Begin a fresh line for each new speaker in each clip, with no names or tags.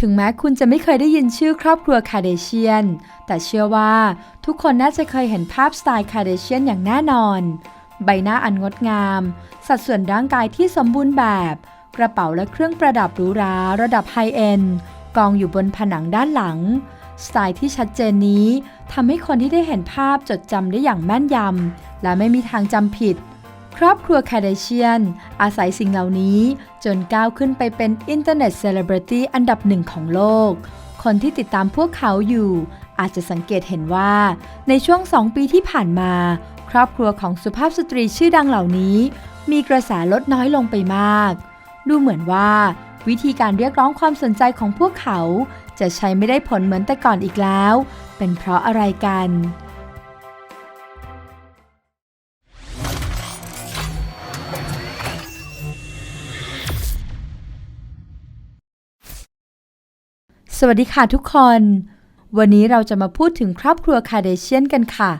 ถึงแม้คุณจะไม่เคยได้ยินชื่อครอบครัวคาเดเชียน แต่เชื่อว่าทุกคนน่าจะเคยเห็นภาพสไตล์คาเดเชียนอย่างแน่นอน ใบหน้าอันงดงาม สัดส่วนร่างกายที่สมบูรณ์แบบ กระเป๋าและเครื่องประดับหรูหราระดับไฮเอนด์กองอยู่บนผนังด้านหลัง สไตล์ที่ชัดเจนนี้ทำให้คนที่ได้เห็นภาพจดจำได้อย่างแม่นยำและไม่มีทางจำผิด ครอบครัวคาเดเชียน อาศัยสิ่งเหล่านี้จนก้าวขึ้นไปเป็นอินเทอร์เน็ตเซเลบริตี้อันดับหนึ่งของโลก คนที่ติดตามพวกเขาอยู่ อาจจะสังเกตเห็นว่า ในช่วงสองปีที่ผ่านมา ครอบครัวของสุภาพสตรีชื่อดังเหล่านี้ มีกระแสลดน้อยลงไปมาก ดูเหมือนว่า วิธีการเรียกร้องความสนใจของพวกเขา จะใช้ไม่ได้ผลเหมือนแต่ก่อนอีกแล้ว เป็นเพราะอะไรกัน สวัสดีค่ะทุกคน วันนี้เราจะมาพูดถึงครอบครัวคาเดเชียนกันค่ะ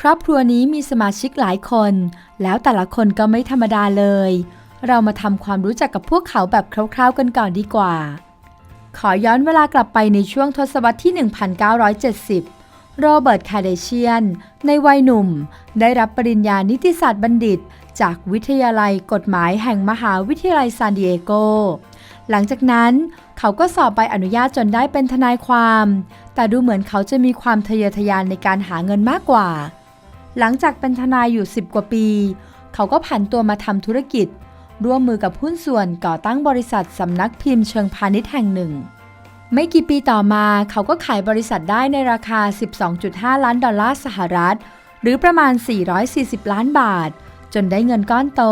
ครอบครัวนี้มีสมาชิกหลายคน แล้วแต่ละคนก็ไม่ธรรมดาเลย เรามาทำความรู้จักกับพวกเขาแบบคร่าวๆกันก่อนดีกว่า ขอย้อนเวลากลับไปในช่วงทศวรรษที่ 1970 โรเบิร์ตคาเดเชียน ในวัยหนุ่ม ได้รับปริญญานิติศาสตร์บัณฑิต จากวิทยาลัยกฎหมายแห่งมหาวิทยาลัยซานดิเอโก หลังจากนั้นเขาก็สอบใบอนุญาตจนได้เป็นทนายความ แต่ดูเหมือนเขาจะมีความทะเยอทะยานในการหาเงินมากกว่า หลังจากเป็นทนายอยู่ 10 กว่าปี เขาก็ผันตัวมาทำธุรกิจ ร่วมมือกับหุ้นส่วนก่อตั้งบริษัทสำนักพิมพ์เชิงพาณิชย์แห่งหนึ่ง ไม่กี่ปีต่อมาเขาก็ขายบริษัทได้ในราคา 12.5 ล้านดอลลาร์สหรัฐ หรือประมาณ 440 ล้านบาท จนได้เงินก้อนโต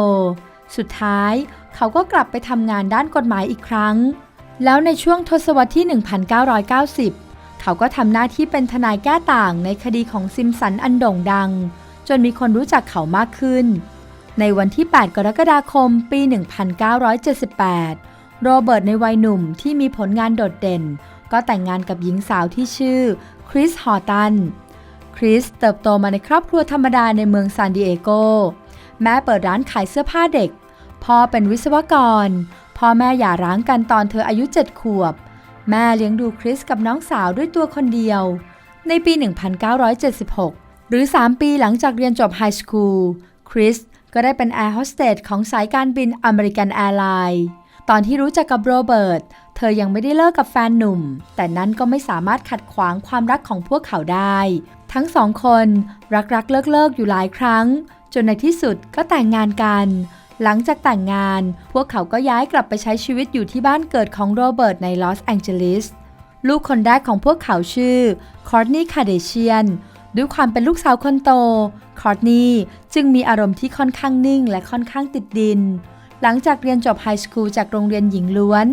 สุดท้ายเเขาก็กลับไปทำงานด้านกฎหมายอีกครั้ง แล้วในช่วงทศวรรษที่ 1990 เขาก็ทำหน้าที่เป็นทนายแก้ต่างในคดีของซิมสันอันโด่งดัง จนมีคนรู้จักเขามากขึ้น ในวันที่ 8 กรกฎาคม ปี 1978 โรเบิร์ตในวัยหนุ่มที่มีผลงานโดดเด่น ก็แต่งงานกับหญิงสาวที่ชื่อคริส ฮอตัน คริสเติบโตมาในครอบครัวธรรมดาในเมืองซานดิเอโก แม่เปิดร้านขายเสื้อผ้าเด็ก พ่อเป็นวิศวกร พ่อแม่หย่าร้างกันตอนเธออายุ7ขวบ แม่เลี้ยงดูคริสกับน้องสาวด้วยตัวคนเดียว ในปี 1976 หรือ 3 ปีหลังจากเรียนจบไฮสคูล คริสก็ได้เป็นแอร์โฮสเตสของสายการบินอเมริกันแอร์ไลน์ตอนที่รู้จักกับโรเบิร์ต เธอยังไม่ได้เลิกกับแฟนหนุ่ม แต่นั้นก็ไม่สามารถขัดขวางความรักของพวกเขาได้ ทั้งสองคนรักรักเลิกเลิกๆอยู่หลายครั้ง จนในที่สุดก็แต่งงานกัน หลังจากแต่งงาน พวกเขาก็ย้ายกลับไปใช้ชีวิตอยู่ที่บ้านเกิดของโรเบิร์ตในลอสแองเจลิส ลูกคนแรกของพวกเขาชื่อคอร์ตนีย์คาเดเชียน ด้วยความเป็นลูกสาวคนโต คอร์ตนีย์จึงมีอารมณ์ที่ค่อนข้างนิ่งและค่อนข้างติดดิน หลังจากเรียนจบไฮสคูลจากโรงเรียนหญิงล้วน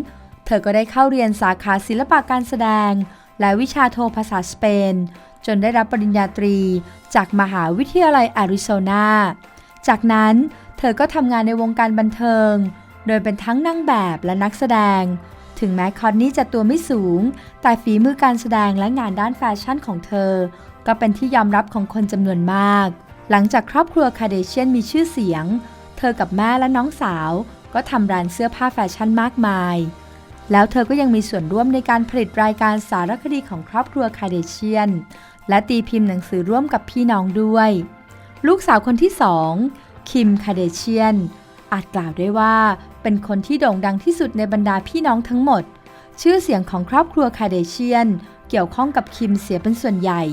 เธอก็ได้เข้าเรียนสาขาศิลปะการแสดง และวิชาโทภาษาสเปน จนได้รับปริญญาตรี จากมหาวิทยาลัยอาริโซนาจากนั้น เธอก็ทำงานในวงการบันเทิง โดยเป็นทั้งนางแบบและนักแสดง ถึงแม้คอนนี่จะตัวไม่สูง แต่ฝีมือการแสดงและงานด้านแฟชั่นของเธอ ก็เป็นที่ยอมรับของคนจำนวนมาก หลังจากครอบครัวคาเดเชียนมีชื่อเสียง เธอกับแม่และน้องสาว ก็ทำร้านเสื้อผ้าแฟชั่นมากมาย แล้วเธอก็ยังมีส่วนร่วมในการผลิตรายการสารคดีของครอบครัวคาเดเชียน และตีพิมพ์หนังสือร่วมกับพี่น้องด้วย ลูกสาวคนที่สอง คิมคาเดเชียน อาจกล่าวได้ว่าเป็นคนที่โด่งดังที่สุดในบรรดาพี่น้องทั้งหมด ชื่อเสียงของครอบครัวคาเดเชียน เกี่ยวข้องกับคิมเสียเป็นส่วนใหญ่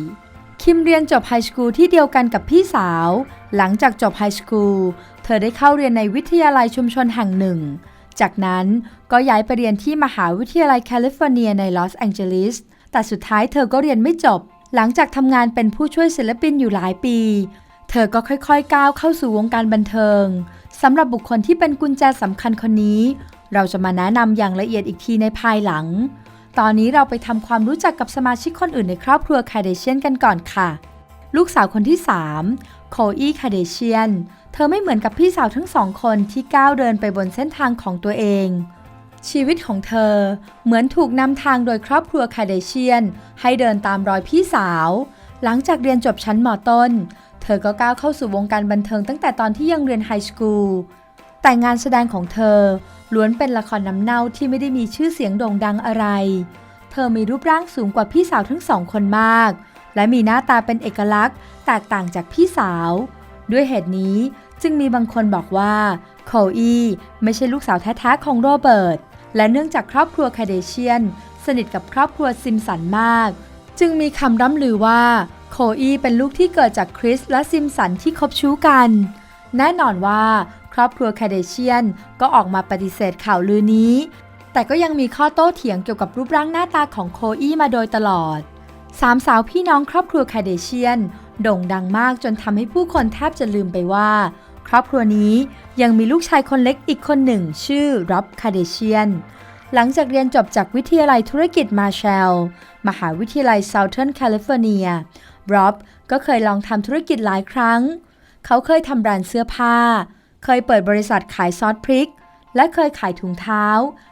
คิมเรียนจบไฮสคูลที่เดียวกันกับพี่สาว หลังจากจบไฮสคูลเธอได้เข้าเรียนในวิทยาลัยชุมชนแห่งหนึ่ง จากนั้นก็ย้ายไปเรียนที่มหาวิทยาลัยแคลิฟอร์เนียในลอสแองเจลิสแต่สุดท้ายเธอก็เรียนไม่จบหลังจากทำงานเป็นผู้ช่วยศิลปินอยู่หลายปี เธอก็ค่อยๆ ก้าวเข้าสู่วงการบันเทิงสำหรับบุคคลที่เป็นกุญแจสำคัญคนนี้ เราจะมาแนะนำอย่างละเอียดอีกทีในภายหลัง ตอนนี้เราไปทำความรู้จักกับสมาชิกคนอื่นในครอบครัวคาเดเชียนกันก่อนค่ะ ลูกสาวคนที่ 3 โคอีคาเดเชียน เธอไม่เหมือนกับพี่สาวทั้งสองคนที่ก้าวเดินไปบนเส้นทางของตัวเอง ชีวิตของเธอเหมือนถูกนำทางโดยครอบครัวคาเดเชียน ให้เดินตามรอยพี่สาว หลังจากเรียนจบชั้นมต้น เธอก็ก้าวเข้าสู่วงการบันเทิงตั้งแต่ตอนที่ยังเรียนไฮสคูล แต่งานแสดงของเธอล้วนเป็นละครน้ำเน่าที่ไม่ได้มีชื่อเสียงโด่งดังอะไร เธอมีรูปร่างสูงกว่าพี่สาวทั้งสองคนมาก และมีหน้าตาเป็นเอกลักษณ์ แตกต่างจากพี่สาว ด้วยเหตุนี้จึงมีบางคนบอกว่าโคอีไม่ใช่ลูกสาวแท้ๆของโรเบิร์ต และเนื่องจากครอบครัวคาเดเชียน สนิทกับครอบครัวซิมสันมาก จึงมีคำร่ำลือว่า โคอีเป็นลูกที่เกิดจากคริสและซิมสันที่คบชู้กัน แน่นอนว่าครอบครัวแคเดเชียนก็ออกมาปฏิเสธข่าวลือนี้ แต่ก็ยังมีข้อโต้เถียงเกี่ยวกับรูปร่างหน้าตาของโคอีมาโดยตลอดสามสาวพี่น้องครอบครัวแคเดเชียน โด่งดังมากจนทำให้ผู้คนแทบจะลืมไปว่า ครอบครัวนี้ยังมีลูกชายคนเล็กอีกคนหนึ่ง ชื่อร็อบคาเดเชียน หลังจากเรียนจบจากวิทยาลัยธุรกิจมาแชล มหาวิทยาลัย Southern California ร็อ บก็เคยลองทำธุรกิจหลายครั้ง เขาเคยทำแบรนด์เสื้อผ้า เคยเปิดบริษัทขายซอสพริก และเคยขายถุงเท้า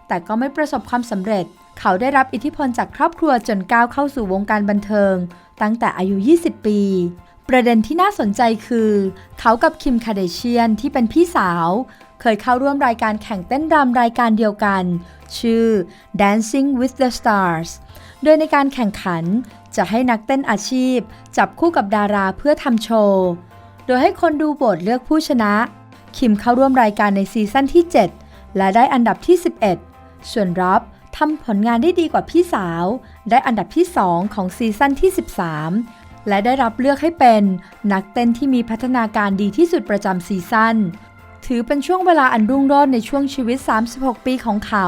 แต่ก็ไม่ประสบความสำเร็จ เขาได้รับอิทธิพลจากครอบครัวจนก้าวเข้าสู่วงการบันเทิง ตั้งแต่อายุ 20 ปี ประเด็นที่น่าสนใจคือ เขากับคิมคาเดเชียนที่เป็นพี่สาว เคยเข้าร่วมรายการแข่งเต้นรำรายการเดียวกัน ชื่อ Dancing with the Stars โดยในการแข่งขัน จะให้นักเต้นอาชีพ จับคู่กับดาราเพื่อทำโชว์ โดยให้คนดูโบทเลือกผู้ชนะ คิมเข้าร่วมรายการในซีซั่นที่ 7 และได้อันดับที่ 11 ส่วนร็อบทำผลงานได้ดีกว่าพี่สาว ได้อันดับที่ 2 ของซีซั่นที่ 13 และได้รับเลือกให้เป็นนักเต้นที่มีพัฒนาการดีที่สุดประจำซีซั่น ถือเป็นช่วงเวลาอันรุ่งโรจน์ในช่วงชีวิต 36 ปีของเขา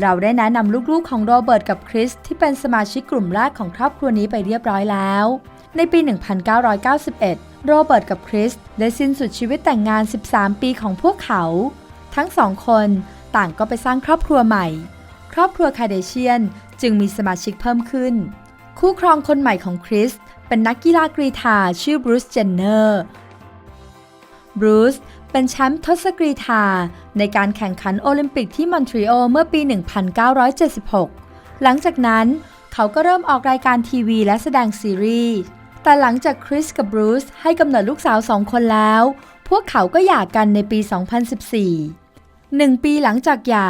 เราได้แนะนำลูกๆของโรเบิร์ตกับคริสที่เป็นสมาชิกกลุ่มแรกของครอบครัวนี้ไปเรียบร้อยแล้ว ในปี 1991 โรเบิร์ตกับคริสได้สิ้นสุดชีวิตแต่งงาน 13 ปีของพวกเขา ทั้งสองคนต่างก็ไปสร้างครอบครัวใหม่ ครอบครัวคาเดเชียนจึงมีสมาชิกเพิ่มขึ้น คู่ครองคนใหม่ของคริสเป็นนักกีฬากรีฑาชื่อบรูซเจนเนอร์บรูซ เป็นแชมป์ทศกรีฑาในการแข่งขันโอลิมปิกที่มอนทรีออลเมื่อปี 1976 หลังจากนั้นเขาก็เริ่มออกรายการทีวีและแสดงซีรีส์ แต่หลังจากคริสกับบรูซให้กำเนิดลูกสาวสองคนแล้ว พวกเขาก็หย่ากันในปี 2014หนึ่งปีหลังจากหย่า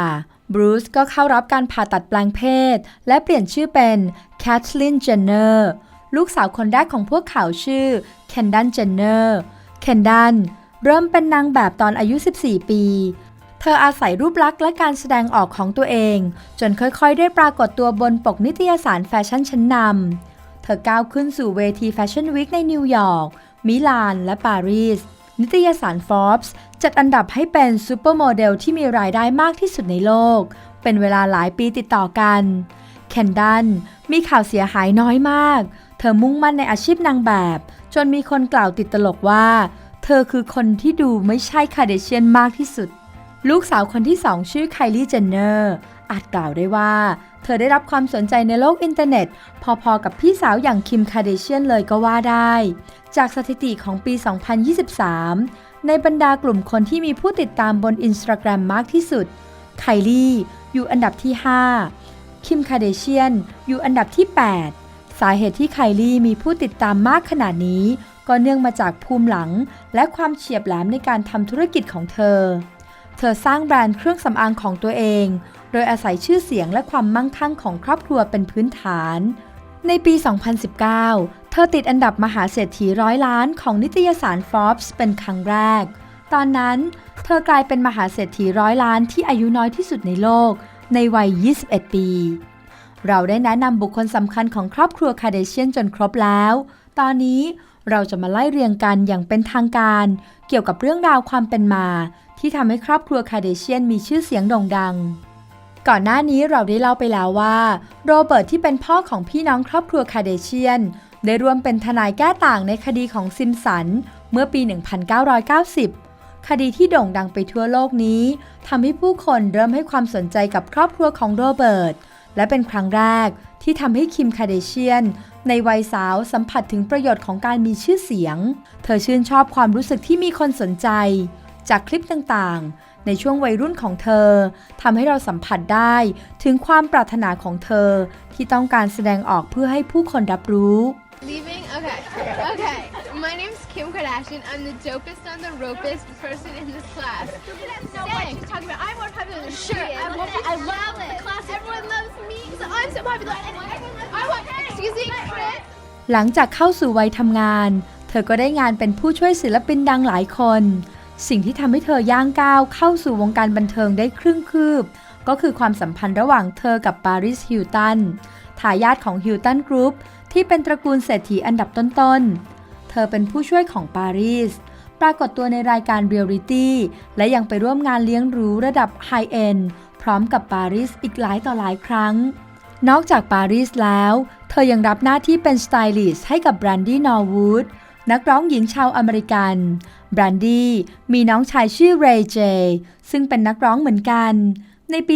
บรูซก็เข้ารับการผ่าตัดแปลงเพศ และเปลี่ยนชื่อเป็นแคทลินเจนเนอร์ลูกสาวคนแรกของพวกเขาชื่อเคนดันเจนเนอร์เคนดัน เริ่มเป็นนางแบบตอนอายุ 14 ปี เธออาศัยรูปลักษณ์และการแสดงออกของตัวเอง จนค่อยๆ ได้ปรากฏตัวบนปกนิตยสารแฟชั่นชั้นนำ เธอก้าวขึ้นสู่เวทีแฟชั่นวีคในนิวยอร์ก มิลาน และปารีส นิตยสาร Forbes จัดอันดับให้เป็นซูเปอร์โมเดลที่มีรายได้มากที่สุดในโลก เป็นเวลาหลายปีติดต่อกัน เคนดันมีข่าวเสียหายน้อยมาก เธอมุ่งมั่นในอาชีพนางแบบ จนมีคนกล่าวติดตลกว่า เธอคือคนที่ดูไม่ใช่คาเดเชียนมากที่สุด ลูกสาวคนที่สองชื่อไคลี่เจนเนอร์อาจกล่าวได้ว่า เธอได้รับความสนใจในโลกอินเทอร์เน็ต พอๆกับพี่สาวอย่างคิมคาเดเชียนเลยก็ว่าได้ จากสถิติของปี 2023 ในบรรดากลุ่มคนที่มีผู้ติดตามบนอินสตาแกรมมากที่สุด ไคลี่อยู่อันดับที่ 5 คิมคาเดเชียนอยู่อันดับที่ 8 สาเหตุที่ไคลี่มีผู้ติดตามมากขนาดนี้ ก็เนื่องมาจากภูมิหลัง และความเฉียบแหลมในการทำธุรกิจของเธอ เธอสร้างแบรนด์เครื่องสำอางของตัวเอง โดยอาศัยชื่อเสียงและความมั่งคั่งของครอบครัวเป็นพื้นฐาน ในปี 2019 เธอติดอันดับมหาเศรษฐีร้อยล้านของนิตยสาร Forbes เป็นครั้งแรก ตอนนั้น เธอกลายเป็นมหาเศรษฐีร้อยล้านที่อายุน้อยที่สุดในโลก ในวัย 21 ปีเราได้แนะนำบุคคลสำคัญของครอบครัวคาเดเชียนจนครบแล้ว ตอนนี้ เราจะมาไล่เรียงกันอย่างเป็นทางการ เกี่ยวกับเรื่องราวความเป็นมา ที่ทำให้ครอบครัวคาเดเชียนมีชื่อเสียงโด่งดัง ก่อนหน้านี้เราได้เล่าไปแล้วว่า โรเบิร์ตที่เป็นพ่อของพี่น้องครอบครัวคาเดเชียน ได้ร่วมเป็นทนายแก้ต่างในคดีของซิมสัน เมื่อปี 1990 คดีที่โด่งดังไปทั่วโลกนี้ทำให้ผู้คนเริ่มให้ความสนใจกับครอบครัวของโรเบิร์ตและเป็นครั้งแรกที่ทำให้คิมคาเดเชียน ในวัยสาวสัมผัสถึงประโยชน์ของการมีชื่อเสียง เธอชื่นชอบความรู้สึกที่มีคนสนใจ จากคลิปต่างๆ ในช่วงวัยรุ่นของเธอทำให้เราสัมผัสได้ถึงความปรารถนาของเธอที่ต้องการแสดงออกเพื่อให้ผู้คนรับรู้
Leaving? Okay. Okay. My name's Kim Kardashian. Ashton. I'm the dopest, I'm the ropest person in this class.
know what she's talking about. I'm more popular than she
Sure,
is.
I'm more
I love
the
it.
class. Everyone loves me. So I'm so popular. And everyone
หลังจากเข้าสู่วัยทำงาน เธอก็ได้งานเป็นผู้ช่วยศิลปินดังหลายคน สิ่งที่ทำให้เธอย่างก้าวเข้าสู่วงการบันเทิงได้ครึ่งคืบ ก็คือความสัมพันธ์ระหว่างเธอกับปาริสฮิลตันทายาทของฮิลตันกรุ๊ปที่เป็นตระกูลเศรษฐีอันดับต้นๆ เธอเป็นผู้ช่วยของปารีส ปรากฏตัวในรายการเรียลลิตี้และยังไปร่วมงานเลี้ยงหรูระดับไฮเอนด์พร้อมกับปาริสอีกหลายต่อหลายครั้ง นอกจากปารีสแล้ว เธอยังรับหน้าที่เป็นสไตลิสต์ให้กับแบรนดี้นอร์วูดนักร้องหญิงชาวอเมริกัน แบรนดี้มีน้องชายชื่อเรย์เจ ซึ่งเป็นนักร้องเหมือนกัน ในปี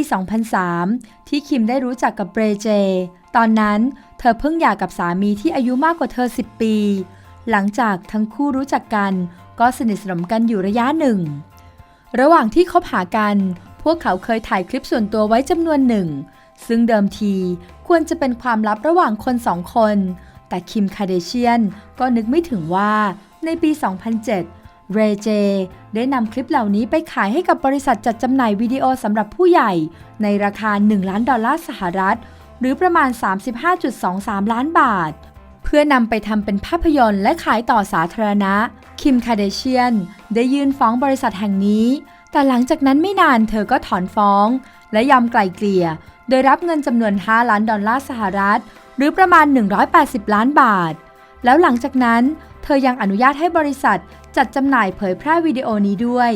2003 ที่คิมได้รู้จักกับเรย์เจ ตอนนั้นเธอเพิ่งหย่ากับสามีที่อายุมากกว่าเธอ 10 ปี หลังจากทั้งคู่รู้จักกัน ก็สนิทสนมกันอยู่ระยะหนึ่ง ระหว่างที่คบหากัน พวกเขาเคยถ่ายคลิปส่วนตัวไว้จำนวนหนึ่ง ซึ่งเดิมทีควรจะเป็นความลับระหว่างคนสองคน แต่คิมคาเดเชียนก็นึกไม่ถึงว่า ในปี 2007 เรเจ ได้นำคลิปเหล่านี้ไปขายให้กับบริษัทจัดจำหน่ายวิดีโอสำหรับผู้ใหญ่ ในราคา 1 ล้านดอลลาร์สหรัฐ หรือประมาณ 35.23 ล้านบาท เพื่อนำไปทำเป็นภาพยนตร์และขายต่อสาธารณะ คิมคาเดเชียนได้ยื่นฟ้องบริษัทแห่งนี้ แต่หลังจากนั้นไม่นานเธอก็ถอนฟ้อง และยอมไกล่เกลี่ย ดยรับเงินจำนวน 5 ล้านดอลลาร์สหรัฐ หรือประมาณ 180 ล้านบาท แล้วหลังจากนั้น เธอยังอนุญาตให้บริษัทจัดจำหน่ายเผยแพร่วิดีโอนี้ด้วย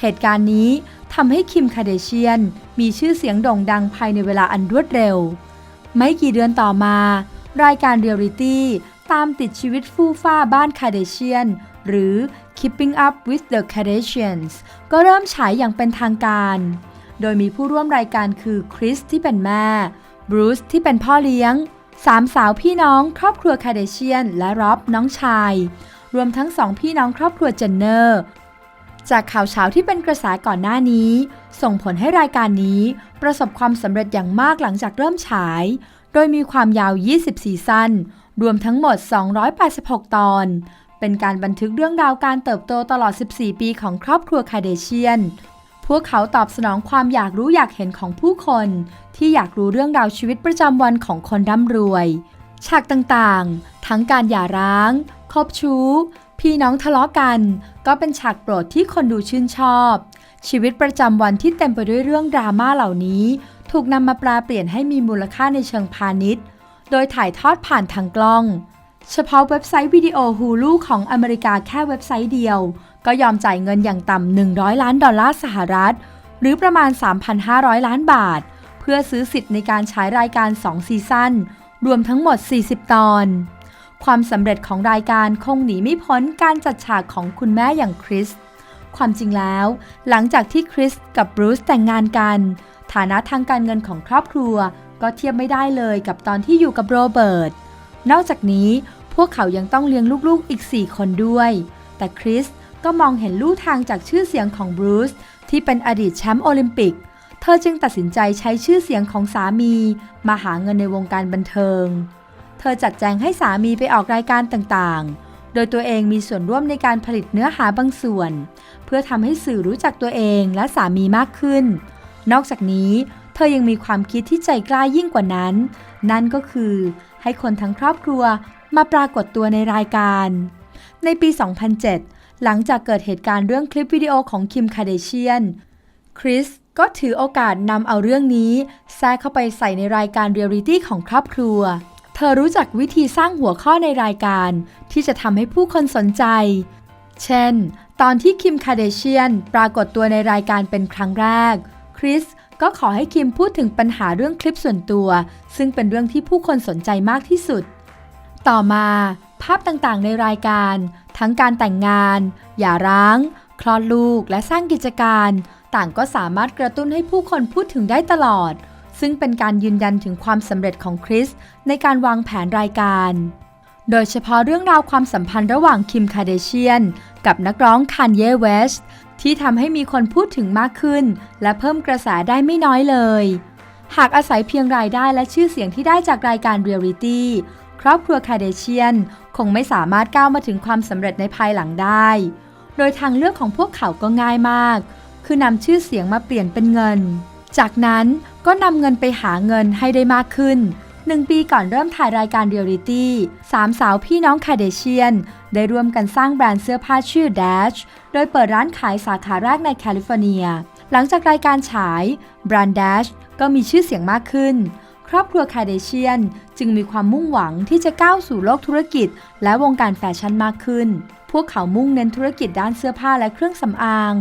เหตุการณ์นี้ทำให้คิมคาเดเชียน มีชื่อเสียงโด่งดังภายในเวลาอันรวดเร็ว ไม่กี่เดือนต่อมา รายการเรียลลิตี้ตามติดชีวิตฟู่ฟ้าบ้านคาเดเชียน หรือ Keeping Up with the Kardashians ก็เริ่มฉายอย่างเป็นทางการ โดยมีผู้ร่วมรายการคือคริสที่เป็นแม่ บรูซที่เป็นพ่อเลี้ยงสามสาวพี่น้องครอบครัวคาเดเชียน และร็อบน้องชาย รวมทั้งสองพี่น้องครอบครัวเจนเนอร์ จากข่าวเช้าที่เป็นกระแสก่อนหน้านี้ ส่งผลให้รายการนี้ ประสบความสำเร็จอย่างมากหลังจากเริ่มฉาย โดยมีความยาว20ซีซั่นรวมทั้งหมด 286 ตอน เป็นการบันทึกเรื่องราวการเติบโตตลอด 14 ปีของครอบครัวคาเดเชียน วกเขาตอบสนองความอยากรู้อยากเห็นของผู้คน ที่อยากรู้เรื่องราวชีวิตประจำวันของคนร่ำรวย ฉากต่างๆ ทั้งการหย่าร้าง คบชู้ พี่น้องทะเลาะกัน ก็เป็นฉากโปรดที่คนดูชื่นชอบ ชีวิตประจำวันที่เต็มไปด้วยเรื่องดราม่าเหล่านี้ ถูกนำมาแปลเปลี่ยนให้มีมูลค่าในเชิงพาณิชย์ โดยถ่ายทอดผ่านทางกล้อง เฉพาะเว็บไซต์วิดีโอ Hulu ของอเมริกาแค่เว็บไซต์เดียว ก็ยอมจ่ายเงินอย่างต่ำ100 ล้านดอลลาร์สหรัฐ หรือประมาณ 3,500 ล้านบาท เพื่อซื้อสิทธิ์ในการฉายรายการ 2 ซีซั่น รวมทั้งหมด 40 ตอน ความสำเร็จของรายการคงหนีไม่พ้นการจัดฉากของคุณแม่อย่างคริส ความจริงแล้ว หลังจากที่คริสกับบรูซแต่งงานกัน ฐานะทางการเงินของครอบครัว ก็เทียบไม่ได้เลยกับตอนที่อยู่กับโรเบิร์ต นอกจากนี้พวกเขายังต้องเลี้ยงลูกๆอีก 4 คนด้วย แต่คริส ก็มองเห็นลู่ทางจากชื่อเสียงของบรูซที่เป็นอดีตแชมป์โอลิมปิก เธอจึงตัดสินใจใช้ชื่อเสียงของสามีมาหาเงินในวงการบันเทิง เธอจัดแจงให้สามีไปออกรายการต่างๆ โดยตัวเองมีส่วนร่วมในการผลิตเนื้อหาบางส่วน เพื่อทำให้สื่อรู้จักตัวเองและสามีมากขึ้น นอกจากนี้ เธอยังมีความคิดที่ใจกล้ายิ่งกว่านั้น นั่นก็คือให้คนทั้งครอบครัวมาปรากฏตัวในรายการ ในปี 2007 หลังจากเกิดเหตุการณ์เรื่องคลิปวิดีโอของคิมคาเดเชียน คริสก็ถือโอกาสนำเอาเรื่องนี้แทรกเข้าไปใส่ในรายการเรียลลิตี้ของครอบครัว เธอรู้จักวิธีสร้างหัวข้อในรายการ ที่จะทำให้ผู้คนสนใจ เช่น ตอนที่คิมคาเดเชียนปรากฏตัวในรายการเป็นครั้งแรก คริสก็ขอให้คิมพูดถึงปัญหาเรื่องคลิปส่วนตัว ซึ่งเป็นเรื่องที่ผู้คนสนใจมากที่สุด ต่อมา ภาพต่างๆ ในรายการ ทั้งการแต่งงาน หย่าร้าง คลอดลูก และสร้างกิจการ ต่างก็สามารถกระตุ้นให้ผู้คนพูดถึงได้ตลอด ซึ่งเป็นการยืนยันถึงความสำเร็จของคริสในการวางแผนรายการ โดยเฉพาะเรื่องราวความสัมพันธ์ระหว่างคิมคาเดเชียน กับนักร้องคานเยเวสที่ทำให้มีคนพูดถึงมากขึ้น และเพิ่มกระแสได้ไม่น้อยเลย หากอาศัยเพียงรายได้และชื่อเสียงที่ได้จากรายการเรียลลิตี้ครอบครัวคาเดเชียน งไม่สามารถก้าวมาถึงความสำเร็จในภายหลังได้ โดยทางเลือกของพวกเขาก็ง่ายมาก คือนำชื่อเสียงมาเปลี่ยนเป็นเงิน จากนั้นก็นำเงินไปหาเงินให้ได้มากขึ้นหนึ่งปีก่อนเริ่มถ่ายรายการเรียลลิตี้สามสาวพี่น้องคาเดเชียน ได้ร่วมกันสร้างแบรนด์เสื้อผ้าชื่อ Dash โดยเปิดร้านขายสาขาแรกในแคลิฟอร์เนีย หลังจากรายการฉายแบรนด์ Dash ก็มีชื่อเสียงมากขึ้น ครอบครัวคาเดเชียน จึงมีความมุ่งหวังที่จะก้าวสู่โลกธุรกิจ และวงการแฟชั่นมากขึ้น พวกเขามุ่งเน้นธุรกิจด้านเสื้อผ้าและเครื่องสำอาง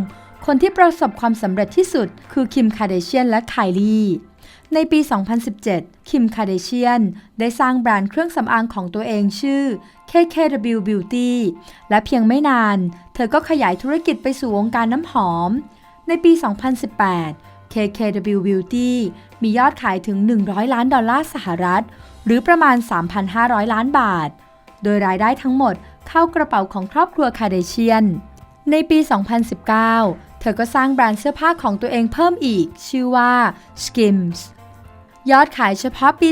คนที่ประสบความสำเร็จที่สุด คือคิมคาเดเชียนและไคลี่ในปี 2017 คิมคาเดเชียน ได้สร้างแบรนด์เครื่องสำอางของตัวเองชื่อ KKW Beauty และเพียงไม่นาน เธอก็ขยายธุรกิจไปสู่วงการน้ำหอม ในปี 2018 KKW Beauty มียอดขายถึง 100 ล้านดอลลาร์สหรัฐ หรือประมาณ 3,500 ล้านบาท โดยรายได้ทั้งหมดเข้ากระเป๋าของครอบครัวคาเดเชียน ในปี 2019 เธอก็สร้างแบรนด์เสื้อผ้าของตัวเองเพิ่มอีก ชื่อว่า Skims ยอดขายเฉพาะปี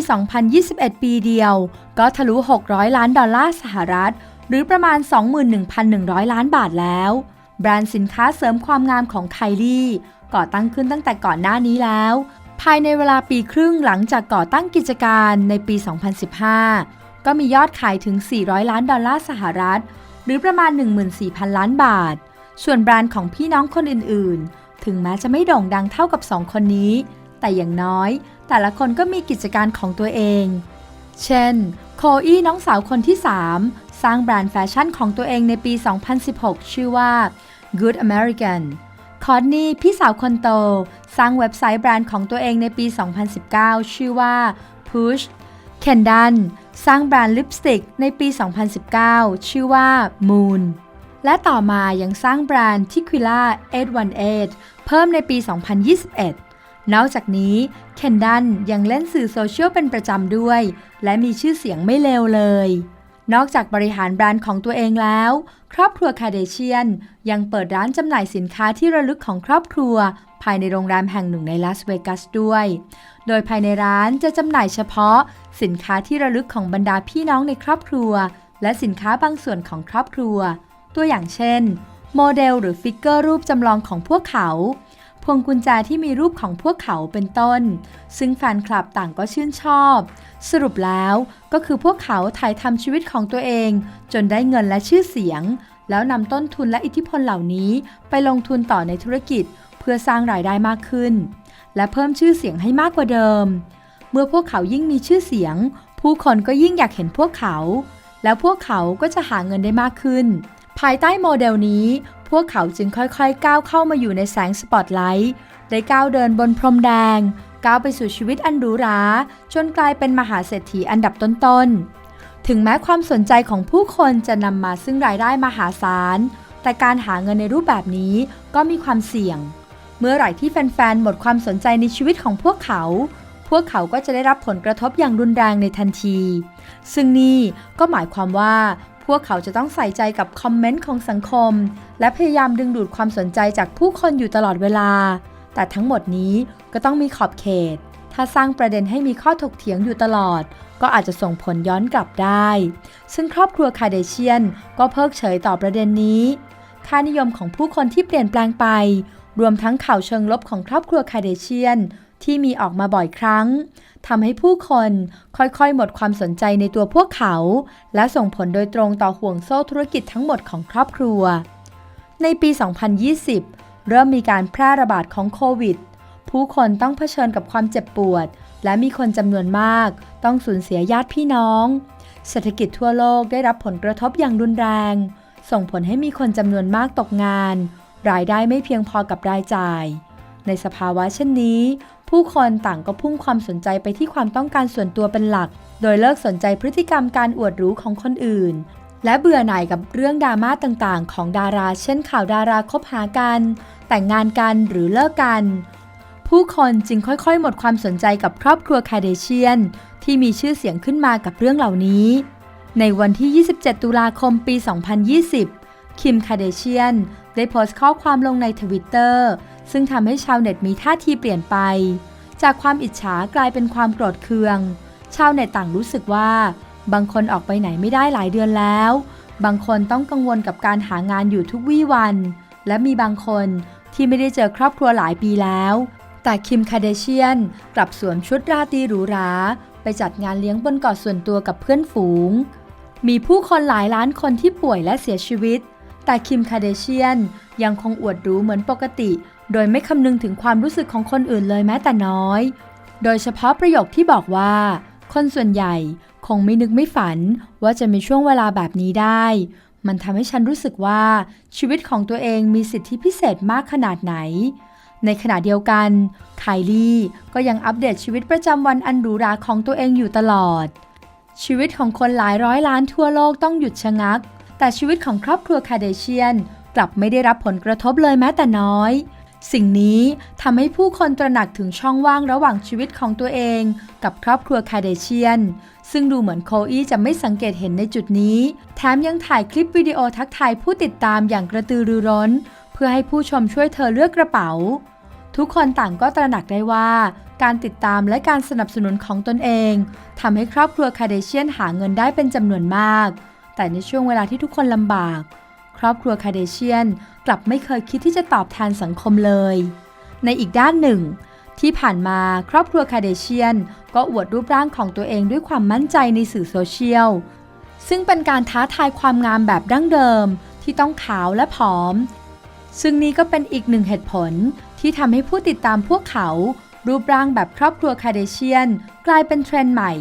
2021 ปีเดียว ก็ทะลุ 600 ล้านดอลลาร์สหรัฐ หรือประมาณ 21,100 ล้านบาทแล้ว แบรนด์สินค้าเสริมความงามของไคลี่ ก่อตั้งขึ้นตั้งแต่ก่อนหน้านี้แล้ว ภายในเวลาปีครึ่งหลังจากก่อตั้งกิจการในปี 2015 ก็มียอดขายถึง 400 ล้านดอลลาร์สหรัฐ หรือประมาณ 14,000 ล้านบาท ส่วนแบรนด์ของพี่น้องคนอื่นๆ ถึงแม้จะไม่โด่งดังเท่ากับสองคนนี้ แต่อย่างน้อย แต่ละคนก็มีกิจการของตัวเอง เช่น โคอี้น้องสาวคนที่ 3 สร้างแบรนด์แฟชั่นของตัวเองในปี 2016 ชื่อว่า Good American คอนนี่พี่สาวคนโต สร้างเว็บไซต์แบรนด์ของตัวเองในปี 2019 ชื่อว่า Push เคนดันสร้างแบรนด์ลิปสติกในปี 2019 ชื่อว่า Moon และต่อมายังสร้างแบรนด์ Tequila 818 เพิ่มในปี 2021 นอกจากนี้เคนดันยังเล่นสื่อโซเชียลเป็นประจำด้วย และมีชื่อเสียงไม่เลวเลย นอกจากบริหารแบรนด์ของตัวเองแล้ว ครอบครัวคาเดเชียน ยังเปิดร้านจำหน่ายสินค้าที่ระลึกของครอบครัว ภายในโรงแรมแห่งหนึ่งในลาสเวกัสด้วย โดยภายในร้านจะจำหน่ายเฉพาะ สินค้าที่ระลึกของบรรดาพี่น้องในครอบครัว และสินค้าบางส่วนของครอบครัว ตัวอย่างเช่น โมเดลหรือฟิกเกอร์รูปจำลองของพวกเขา พวงกุญแจที่มีรูปของพวกเขาเป็นต้น ซึ่งแฟนคลับต่างก็ชื่นชอบ สรุปแล้วก็คือพวกเขาถ่ายทำชีวิตของตัวเอง จนได้เงินและชื่อเสียง แล้วนำต้นทุนและอิทธิพลเหล่านี้ไปลงทุนต่อในธุรกิจ เพื่อสร้างรายได้มากขึ้น และเพิ่มชื่อเสียงให้มากกว่าเดิม เมื่อพวกเขายิ่งมีชื่อเสียง ผู้คนก็ยิ่งอยากเห็นพวกเขา แล้วพวกเขาก็จะหาเงินได้มากขึ้นภายใต้โมเดลนี้ พวกเขาจึงค่อยๆ ก้าวเข้ามาอยู่ในแสงสปอตไลท์ ได้ก้าวเดินบนพรมแดง ก้าวไปสู่ชีวิตอันหรูหรา จนกลายเป็นมหาเศรษฐีอันดับต้นๆ ถึงแม้ความสนใจของผู้คนจะนำมาซึ่งรายได้มหาศาล แต่การหาเงินในรูปแบบนี้ก็มีความเสี่ยง เมื่อไหร่ที่แฟนๆ หมดความสนใจในชีวิตของพวกเขา พวกเขาก็จะได้รับผลกระทบอย่างรุนแรงในทันที ซึ่งนี่ก็หมายความว่า พวกเขาจะต้องใส่ใจกับคอมเมนต์ของสังคม และพยายามดึงดูดความสนใจจากผู้คนอยู่ตลอดเวลา แต่ทั้งหมดนี้ก็ต้องมีขอบเขต ถ้าสร้างประเด็นให้มีข้อถกเถียงอยู่ตลอด ก็อาจจะส่งผลย้อนกลับได้ ซึ่งครอบครัวคาเดเชียน ก็เพิกเฉยต่อประเด็นนี้ ค่านิยมของผู้คนที่เปลี่ยนแปลงไป รวมทั้งข่าวเชิงลบของครอบครัวคาเดเชียน ที่มีออกมาบ่อยครั้งทำให้ผู้คนค่อยๆ หมดความสนใจในตัวพวกเขา และส่งผลโดยตรงต่อห่วงโซ่ธุรกิจทั้งหมดของครอบครัว ในปี 2020 เริ่มมีการแพร่ระบาดของโควิด ผู้คนต้องเผชิญกับความเจ็บปวด และมีคนจำนวนมาก ต้องสูญเสียญาติพี่น้อง เศรษฐกิจทั่วโลกได้รับผลกระทบอย่างรุนแรง ส่งผลให้มีคนจำนวนมากตกงาน รายได้ไม่เพียงพอกับรายจ่าย ในสภาวะเช่นนี้ ผู้คนต่างก็พุ่งความสนใจไปที่ความต้องการส่วนตัวเป็นหลัก โดยเลิกสนใจพฤติกรรมการอวดรู้ของคนอื่น และเบื่อหน่ายกับเรื่องดราม่าต่างๆ ของดารา เช่นข่าวดาราคบหากัน แต่งงานกันหรือเลิกกัน ผู้คนจึงค่อยๆ หมดความสนใจกับครอบครัวคาเดเชียน ที่มีชื่อเสียงขึ้นมากับเรื่องเหล่านี้ ในวันที่ 27 ตุลาคมปี 2020 คิมคาเดเชียนได้โพสต์ข้อความลงในทวิตเตอร์ ซึ่งทำให้ชาวเน็ตมีท่าทีเปลี่ยนไป จากความอิจฉากลายเป็นความโกรธเคือง ชาวเน็ตต่างรู้สึกว่า บางคนออกไปไหนไม่ได้หลายเดือนแล้ว บางคนต้องกังวลกับการหางานอยู่ทุกวี่วัน และมีบางคนที่ไม่ได้เจอครอบครัวหลายปีแล้ว แต่คิมคาเดเชียนกลับสวมชุดราตรีหรูหรา ไปจัดงานเลี้ยงบนเกาะส่วนตัวกับเพื่อนฝูง มีผู้คนหลายล้านคนที่ป่วยและเสียชีวิต แต่คิมคาเดเชียนยังคงอวดรู้เหมือนปกติ โดยไม่คำนึงถึงความรู้สึกของคนอื่นเลยแม้แต่น้อย โดยเฉพาะประโยคที่บอกว่า คนส่วนใหญ่คงไม่นึกไม่ฝันว่าจะมีช่วงเวลาแบบนี้ได้ มันทำให้ฉันรู้สึกว่าชีวิตของตัวเองมีสิทธิพิเศษมากขนาดไหน ในขณะเดียวกันไคลี่ก็ยังอัปเดตชีวิตประจำวันอันหรูหราของตัวเองอยู่ตลอด ชีวิตของคนหลายร้อยล้านทั่วโลกต้องหยุดชะงัก แต่ชีวิตของครอบครัวคาเดเชียนกลับไม่ได้รับผลกระทบเลยแม้แต่น้อย สิ่งนี้ทำให้ผู้คนตระหนักถึงช่องว่างระหว่างชีวิตของตัวเอง กับครอบครัวคาเดเชียน ซึ่งดูเหมือนโคอี้จะไม่สังเกตเห็นในจุดนี้ แถมยังถ่ายคลิปวิดีโอทักทายผู้ติดตามอย่างกระตือรือร้น เพื่อให้ผู้ชมช่วยเธอเลือกกระเป๋า ทุกคนต่างก็ตระหนักได้ว่า การติดตามและการสนับสนุนของตนเองทำให้ครอบครัวคาเดเชียนหาเงินได้เป็นจำนวนมาก แต่ในช่วงเวลาที่ทุกคนลำบาก ครอบครัวคาเดเชียนกลับไม่เคยคิดที่จะตอบแทนสังคมเลย ในอีกด้านหนึ่ง ที่ผ่านมาครอบครัวคาเดเชียน ก็อวดรูปร่างของตัวเองด้วยความมั่นใจในสื่อโซเชียล ซึ่งเป็นการท้าทายความงามแบบดั้งเดิมที่ต้องขาวและผอม ซึ่งนี่ก็เป็นอีกหนึ่งเหตุผลที่ทำให้ผู้ติดตามพวกเขา รูปร่างแบบครอบครัวคาเดเชียน กลายเป็นเทรนด์ใหม่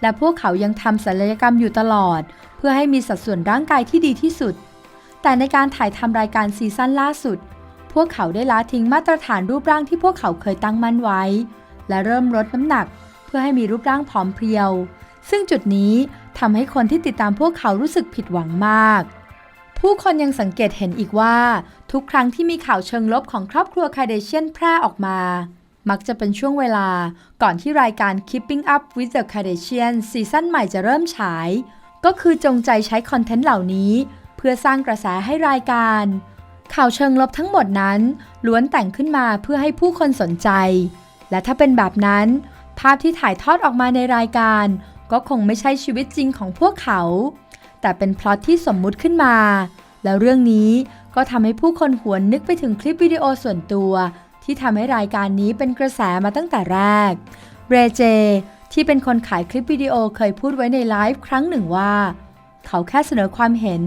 และพวกเขายังทำศัลยกรรมอยู่ตลอด เพื่อให้มีสัดส่วนร่างกายที่ดีที่สุด แต่ในการถ่ายทำรายการซีซั่นล่าสุด พวกเขาได้ละทิ้งมาตรฐานรูปร่างที่พวกเขาเคยตั้งมั่นไว้ และเริ่มลดน้ำหนัก เพื่อให้มีรูปร่างผอมเพรียว ซึ่งจุดนี้ทำให้คนที่ติดตามพวกเขารู้สึกผิดหวังมาก ผู้คนยังสังเกตเห็นอีกว่า ทุกครั้งที่มีข่าวเชิงลบของครอบครัวคาเดเชียนแพร่ออกมา มักจะเป็นช่วงเวลาก่อนที่รายการ Keeping Up with the Kardashians ซีซั่นใหม่จะเริ่มฉาย ก็คือจงใจใช้คอนเทนต์เหล่านี้เพื่อสร้างกระแสให้รายการ ข่าวเชิงลบทั้งหมดนั้น ล้วนแต่งขึ้นมาเพื่อให้ผู้คนสนใจ และถ้าเป็นแบบนั้น ภาพที่ถ่ายทอดออกมาในรายการ ก็คงไม่ใช่ชีวิตจริงของพวกเขา แต่เป็นพล็อตที่สมมุติขึ้นมา แล้วเรื่องนี้ก็ทำให้ผู้คนหวนนึกไปถึงคลิปวิดีโอส่วนตัวที่ทำให้รายการนี้เป็นกระแสมาตั้งแต่แรก เรเจ ที่เป็นคนขายคลิปวิดีโอเคยพูดไว้ในไลฟ์ครั้งหนึ่งว่า เขาแค่เสนอความเห็น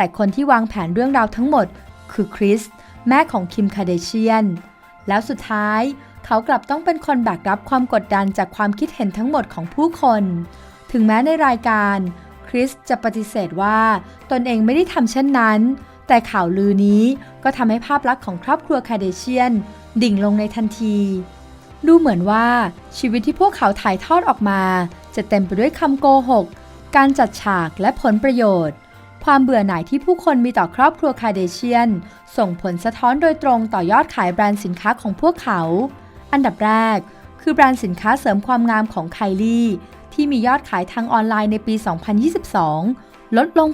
แต่คนที่วางแผนเรื่องราวทั้งหมด คือคริสแม่ของคิมคาเดเชียน แล้วสุดท้าย เขากลับต้องเป็นคนแบกรับความกดดันจากความคิดเห็นทั้งหมดของผู้คน ถึงแม้ในรายการคริสจะปฏิเสธว่าตนเองไม่ได้ทำเช่นนั้น แต่ข่าวลือนี้ก็ทำให้ภาพลักษณ์ของครอบครัวคาเดเชียน ดิ่งลงในทันที ดูเหมือนว่าชีวิตที่พวกเขาถ่ายทอดออกมา จะเต็มไปด้วยคำโกหก การจัดฉากและผลประโยชน์ ความเบื่อหน่ายที่ผู้คนมีต่อครอบครัวคาเดเชียน ส่งผลสะท้อนโดยตรงต่อยอดขายแบรนด์สินค้าของพวกเขา อันดับแรก คือแบรนด์สินค้าเสริมความงามของไคลี่ที่มียอดขายทางออนไลน์ในปี 2022 ลดลง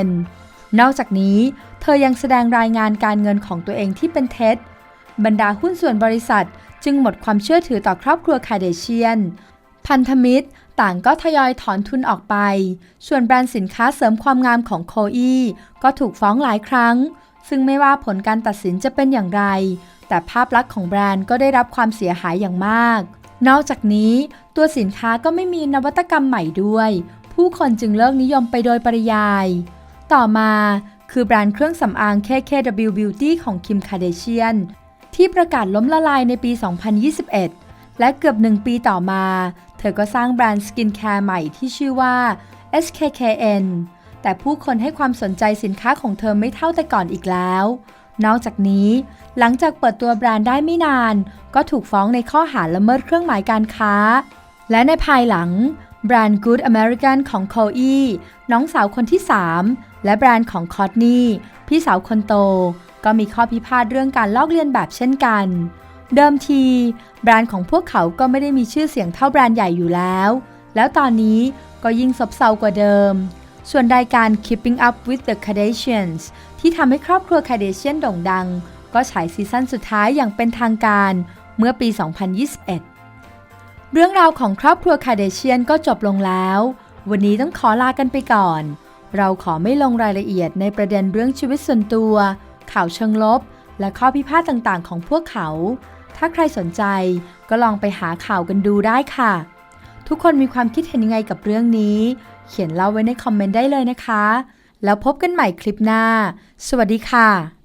80%นอกจากนี้ เธอยังแสดงรายงานการเงินของตัวเองที่เป็นเท็จ บรรดาหุ้นส่วนบริษัทจึงหมดความเชื่อถือต่อครอบครัวคาเดเชียน พันธมิตร ต่างก็ทยอยถอนทุนออกไป ส่วนแบรนด์สินค้าเสริมความงามของโคอีก็ถูกฟ้องหลายครั้ง ซึ่งไม่ว่าผลการตัดสินจะเป็นอย่างไร แต่ภาพลักษณ์ของแบรนด์ก็ได้รับความเสียหายอย่างมาก นอกจากนี้ตัวสินค้าก็ไม่มีนวัตกรรมใหม่ด้วย ผู้คนจึงเลิกนิยมไปโดยปริยาย ต่อมาคือแบรนด์เครื่องสำอาง KKW Beauty ของคิมคาเดเชียนที่ประกาศล้มละลายในปี 2021 และเกือบหนึ่งปีต่อมา เธอก็สร้างแบรนด์สกินแคร์ใหม่ที่ชื่อว่า SKKN แต่ผู้คนให้ความสนใจสินค้าของเธอไม่เท่าแต่ก่อนอีกแล้ว นอกจากนี้ หลังจากเปิดตัวแบรนด์ได้ไม่นาน ก็ถูกฟ้องในข้อหาละเมิดเครื่องหมายการค้า และในภายหลัง แบรนด์ Good American ของ c o e น้องสาวคนที่ 3 และแบรนด์ของ c o t n e y พี่สาวคนโต ก็มีข้อพิพาทเรื่องการลอกเลียนแบบเช่นกัน เดิมที แบรนด์ของพวกเขาก็ไม่ได้มีชื่อเสียงเท่าแบรนด์ใหญ่อยู่แล้ว แล้วตอนนี้ก็ยิ่งซบเซากว่าเดิม ส่วนรายการ Keeping Up with the Kardashians ที่ทำให้ครอบครัวคาเดเชียนโด่งดัง ก็ฉายซีซั่นสุดท้ายอย่างเป็นทางการเมื่อปี 2021 เรื่องราวของครอบครัวคาเดเชียนก็จบลงแล้ว วันนี้ต้องขอลากันไปก่อน เราขอไม่ลงรายละเอียดในประเด็นเรื่องชีวิตส่วนตัว ข่าวเชิงลบ และข้อพิพาทต่างๆ ของพวกเขา ถ้าใครสนใจก็ลองไปหาข่าวกันดูได้ค่ะ ทุกคนมีความคิดเห็นยังไงกับเรื่องนี้ เขียนเล่าไว้ในคอมเมนต์ได้เลยนะคะ แล้วพบกันใหม่คลิปหน้า สวัสดีค่ะ